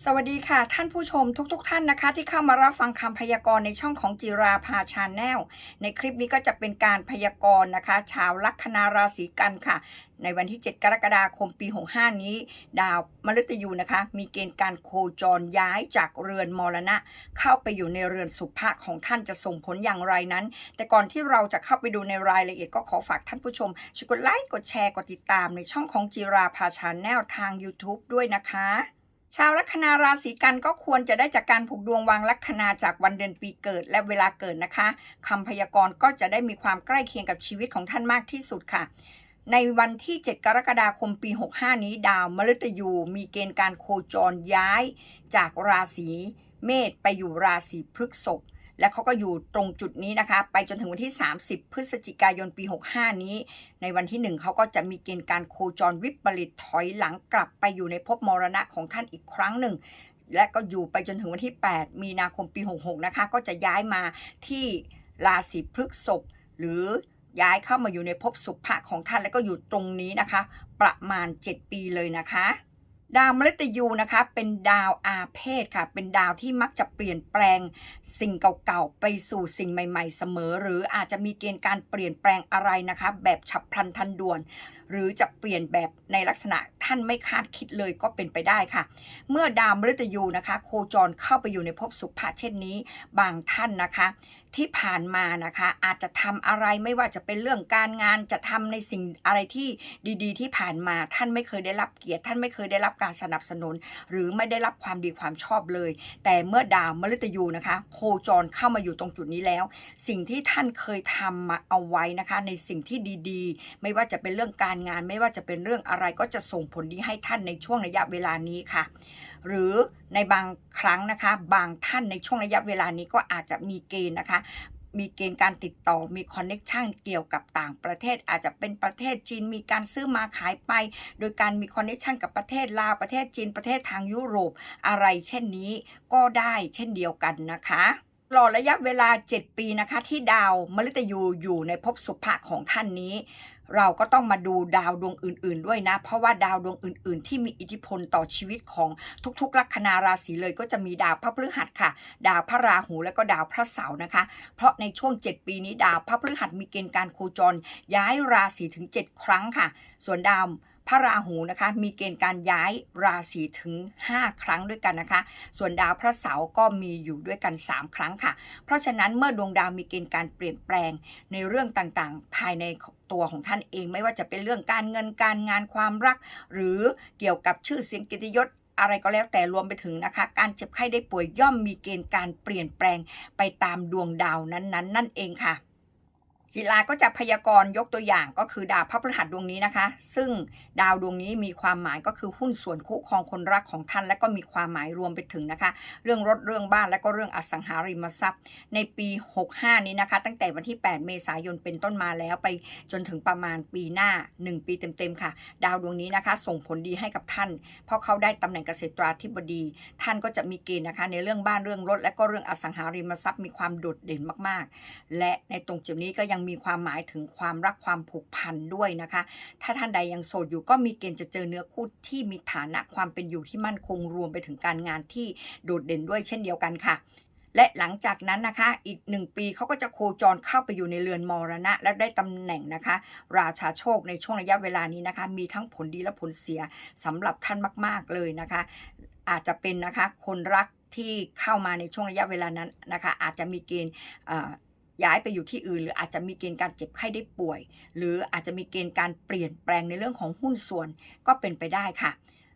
สวัสดีค่ะท่านผู้ชมทุกๆทท่านนะคะ ที่เข้ามารับฟังคำพยากรณ์ในช่องของจิราภาชาแนลในคลิปนี้ก็จะเป็นการพยากรณ์นะคะ ชาวลัคนาราศีกันค่ะ ในวันที่ 7 กรกฎาคมปี 65 นี้ ดาวมฤตยูนะคะ มีเกณฑ์การโคจรย้ายจากเรือนมรณะ เข้าไปอยู่ในเรือนสุภะของท่านจะส่งผลอย่างไรนั้น แต่ก่อนที่เราจะเข้าไปดูในรายละเอียดก็ขอฝากท่านผู้ชมช่วยกดไลค์กดแชร์กดติดตามในช่องของจิราภาชาแนลทาง YouTube ด้วยนะคะ ชาวลัคนาราศีกันก็ควรจะได้จากการผูกดวงวางลัคนาจากวันเดือนปีเกิดและเวลาเกิดนะคะคำพยากรณ์ก็จะได้มีความใกล้เคียงกับชีวิตของท่านมากที่สุดค่ะ ในวันที่ 7 กรกฎาคมปี 65 นี้ดาวมฤตยูมีเกณฑ์การโคจรย้าย จากราศีเมษไปอยู่ราศีพฤษภ และเขาก็อยู่ตรงจุดนี้นะคะ ไปจนถึงวันที่ 30 พฤศจิกายนปี 65 นี้ ในวันที่ 1 เขาก็จะมีเกณฑ์การโคจรวิปริตถอยหลังกลับไปอยู่ในภพมรณะของท่านอีกครั้งหนึ่ง และก็อยู่ไปจนถึงวันที่ 8 มีนาคมปี 66 นะคะ ก็จะย้ายมาที่ราศีพฤษภหรือย้ายเข้ามาอยู่ในภพสุภะของท่าน แล้วก็อยู่ตรงนี้นะคะ ประมาณ 7 ปีเลยนะคะ ดาวมฤตยูนะคะ เป็นดาวอาเพศค่ะ เป็นดาวที่มักจะเปลี่ยนแปลงสิ่งเก่าๆ ไปสู่สิ่งใหม่ ๆ เสมอ หรืออาจจะมีเกณฑ์การเปลี่ยนแปลงอะไรนะคะ แบบฉับพลันทันด่วน หรือจะเปลี่ยนแบบในลักษณะท่านไม่คาดคิดเลยก็เป็นไปได้ค่ะ เมื่อดาวมฤตยูนะคะ โคจรเข้าไปอยู่ในภพสุภะเช่นนี้ บางท่านนะคะ ที่ผ่านมานะคะ อาจจะทำอะไรไม่ว่าจะเป็นเรื่องการงานจะทำในสิ่งอะไรที่ดี ๆ ที่ผ่านมา ท่านไม่เคยได้รับเกียรติ ท่านไม่เคยได้รับการสนับสนุน หรือไม่ได้รับความดีความชอบเลย แต่เมื่อดาวมฤตยูนะคะ โคจรเข้ามาอยู่ตรงจุดนี้แล้ว สิ่งที่ท่านเคยทำมาเอาไว้นะคะ ในสิ่งที่ดีๆ ไม่ว่าจะเป็นเรื่องการงาน ไม่ว่าจะเป็นเรื่องอะไรก็จะส่งผลดีให้ท่านในช่วงระยะเวลานี้ค่ะ หรือในบางครั้งนะคะ บางท่านในช่วงระยะเวลานี้ก็อาจจะมีเกณฑ์นะคะมีเกณฑ์การติดต่อ มีคอนเน็ชันเกี่ยวกับต่างประเทศ อาจจะเป็นประเทศจีน มีการซื้อมาขายไป โดยการมีคอนเน็ชันกับประเทศลาว ประเทศจีน ประเทศทางยุโรป อะไรเช่นนี้ก็ได้เช่นเดียวกันนะคะตลอดระยะเวลา 7 ปีนะคะที่ดาวมฤตยูอยู่ในภพสุภะของท่านนี้ เราก็ต้องมาดูดาวดวงอื่น ๆ ด้วยนะ เพราะว่าดาวดวงอื่น ๆ ที่มีอิทธิพลต่อชีวิตของทุกๆลัคนาราศีเลยก็จะมีดาวพระพฤหัสค่ะ ดาวพระราหูและก็ดาวพระเสาร์นะคะ เพราะในช่วง 7 ปีนี้ดาวพระพฤหัสมีเกณฑ์การโคจรย้ายราศีถึง 7 ครั้งค่ะ ส่วนดาว พระราหูนะคะ มีเกณฑ์การย้ายราศีถึง 5 ครั้งด้วยกันนะคะ ส่วนดาวพระเสาร์ก็มีอยู่ด้วยกัน 3 ครั้งค่ะ เพราะฉะนั้นเมื่อดวงดาวมีเกณฑ์การเปลี่ยนแปลงในเรื่องต่างๆ ภายในตัวของท่านเอง ไม่ว่าจะเป็นเรื่องการเงินการงานความรัก หรือเกี่ยวกับชื่อเสียงกิติยศอะไรก็แล้วแต่รวมไปถึงนะคะ การเจ็บไข้ได้ป่วยย่อมมีเกณฑ์การเปลี่ยนแปลงไปตามดวงดาวนั้นๆ นั่นเองค่ะ จิลาก็จะพยากรณ์ยกตัวอย่างก็คือดาวพระพฤหัสดวงนี้นะคะ ซึ่งดาวดวงนี้มีความหมายก็คือหุ้นส่วนคู่ครองคนรักของท่าน และก็มีความหมายรวมไปถึงนะคะ เรื่องรถเรื่องบ้านและก็เรื่องอสังหาริมทรัพย์ ในปี 65 นี้นะคะ ตั้งแต่วันที่ 8 เมษายนเป็นต้นมาแล้วไปจนถึงประมาณปีหน้า 1 ปีเต็มๆค่ะ ดาวดวงนี้นะคะ ส่งผลดีให้กับท่าน เพราะเขาได้ตำแหน่งเกษตราธิบดี ท่านก็จะมีเกณฑ์นะคะ ในเรื่องบ้านเรื่องรถ และก็เรื่องอสังหาริมทรัพย์มีความโดดเด่นมาก ๆ และในตรงจุดนี้ก็ยังมีความหมายถึงความรักความผูกพันด้วยนะคะ ถ้าท่านใดยังโสดอยู่ก็มีเกณฑ์จะเจอเนื้อคู่ที่มีฐานะความเป็นอยู่ที่มั่นคงรวมไปถึงการงานที่โดดเด่นด้วยเช่นเดียวกันค่ะและหลังจากนั้นนะคะ อีกหนึ่งปีเขาก็จะโคจรเข้าไปอยู่ในเรือนมรณะ และได้ตำแหน่งนะคะ ราชาโชคในช่วงระยะเวลานี้นะคะ มีทั้งผลดีและผลเสียสำหรับท่านมาก ๆ เลยนะคะ อาจจะเป็นนะคะคนรักที่เข้ามาในช่วงระยะเวลานั้นนะคะ อาจจะมีเกณฑ์ ย้ายไปอยู่ที่อื่น หรืออาจจะมีเกณฑ์การเจ็บไข้ได้ป่วย หรืออาจจะมีเกณฑ์การเปลี่ยนแปลงในเรื่องของหุ้นส่วนก็เป็นไปได้ค่ะ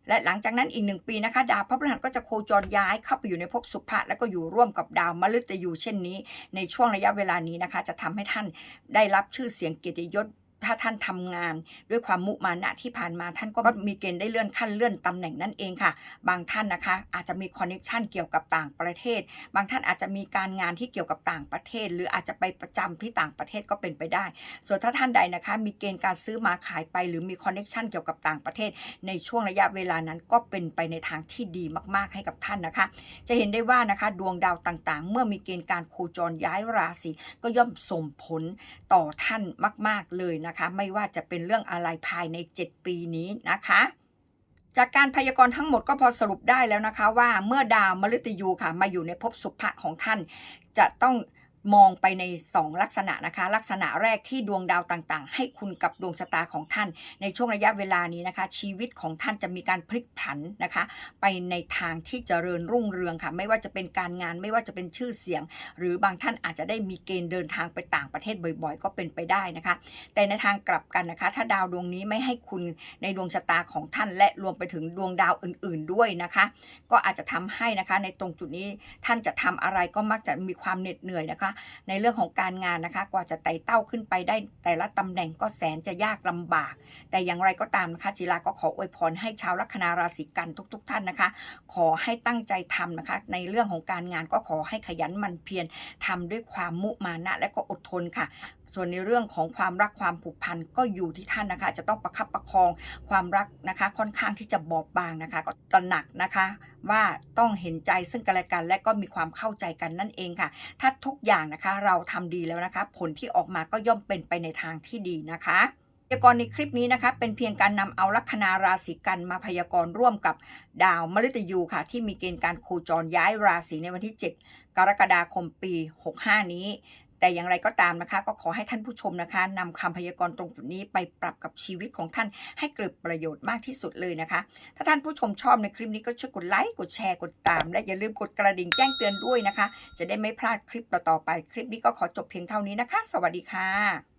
และหลังจากนั้นอีกหนึ่งปีนะคะ ดาวพระพฤหัสก็จะโคจรย้ายเข้าไปอยู่ในภพสุภะแล้วก็อยู่ร่วมกับดาวมฤตยูเช่นนี้ ในช่วงระยะเวลานี้นะคะ จะทำให้ท่านได้รับชื่อเสียงเกียรติยศ ถ้าท่านทำงานด้วยความมุมานะที่ผ่านมาท่านก็มีเกณฑ์ได้เลื่อนขั้นเลื่อนตำแหน่งนั่นเองค่ะ บางท่านนะคะ อาจจะมีคอนเน็ชันเกี่ยวกับต่างประเทศ บางท่านอาจจะมีการงานที่เกี่ยวกับต่างประเทศ หรืออาจจะไปประจำที่ต่างประเทศก็เป็นไปได้ ส่วนถ้าท่านใดนะคะ มีเกณฑ์การซื้อมาขายไป หรือมีคอนเน็ชันเกี่ยวกับต่างประเทศ ในช่วงระยะเวลานั้นก็เป็นไปในทางที่ดีมากๆให้กับท่านนะคะ จะเห็นได้ว่านะคะดวงดาวต่างๆ เมื่อมีเกณฑ์การโคจรย้ายราศีก็ย่อมส่งผลต่อท่านมาก ๆเลยนะคะไม่ว่าจะเป็นเรื่องอะไรภายใน 7 ปีนี้นะคะ จากการพยากรณ์ทั้งหมดก็พอสรุปได้แล้วนะคะว่าเมื่อดาวมฤตยูค่ะ มาอยู่ในภพสุภะของท่าน จะต้อง มองไปใน 2 ลักษณะนะคะ ลักษณะแรกที่ดวงดาวต่างๆ ให้คุณกับดวงชะตาของท่าน ในช่วงระยะเวลานี้นะคะ ชีวิตของท่านจะมีการพลิกผันนะคะ ไปในทางที่เจริญรุ่งเรืองค่ะ ไม่ว่าจะเป็นการงานไม่ว่าจะเป็นชื่อเสียง หรือบางท่านอาจจะได้มีเกณฑ์เดินทางไปต่างประเทศบ่อย ๆ ก็เป็นไปได้นะคะ แต่ในทางกลับกันนะคะ ถ้าดาวดวงนี้ไม่ให้คุณในดวงชะตาของท่าน และรวมไปถึงดวงดาวอื่น ๆด้วยนะคะ ก็อาจจะทำให้นะคะในตรงจุดนี้ท่านจะทำอะไรก็มักจะมีความเหน็ดเหนื่อยนะคะในเรื่องของการงานนะคะ กว่าจะไต่เต้าขึ้นไปได้แต่ละตำแหน่งก็แสนจะยากลำบาก แต่อย่างไรก็ตามนะคะจิราก็ขออวยพรให้ชาวลัคนาราศีกันทุก ๆท่านนะคะ ขอให้ตั้งใจทำนะคะ ในเรื่องของการงานก็ขอให้ขยันมันเพียรทำด้วยความมุมานะและก็อดทนค่ะ ส่วนในเรื่องของความรักความผูกพันก็อยู่ที่ท่านนะคะ จะต้องประคับประคองความรักนะคะ ค่อนข้างที่จะบอบบางนะคะ ก็ตระหนักนะคะว่าต้องเห็นใจซึ่งกันและกัน และก็มีความเข้าใจกันนั่นเองค่ะ ถ้าทุกอย่างนะคะเราทำดีแล้วนะคะ ผลที่ออกมาก็ย่อมเป็นไปในทางที่ดีนะคะพยากรณ์ในคลิปนี้นะคะเป็นเพียงการนำเอาลัคนาราศีกันมาพยากรณ์ร่วมกับดาวมฤตยูค่ะ ที่มีเกณฑ์การโคจรย้ายราศีในวันที่ 7 กรกฎาคมปี 65 นี้ แต่อย่างไรก็ตามนะคะ ก็ขอให้ท่านผู้ชมนะคะนำคำพยากรณ์ตรงจุดนี้ไปปรับกับชีวิตของท่านให้เกิดประโยชน์มากที่สุดเลยนะคะ ถ้าท่านผู้ชมชอบในคลิปนี้ก็ช่วยกดไลค์กดแชร์กดตาม และอย่าลืมกดกระดิ่งแจ้งเตือนด้วยนะคะ จะได้ไม่พลาดคลิปต่อๆไป คลิปนี้ก็ขอจบเพียงเท่านี้นะคะ สวัสดีค่ะ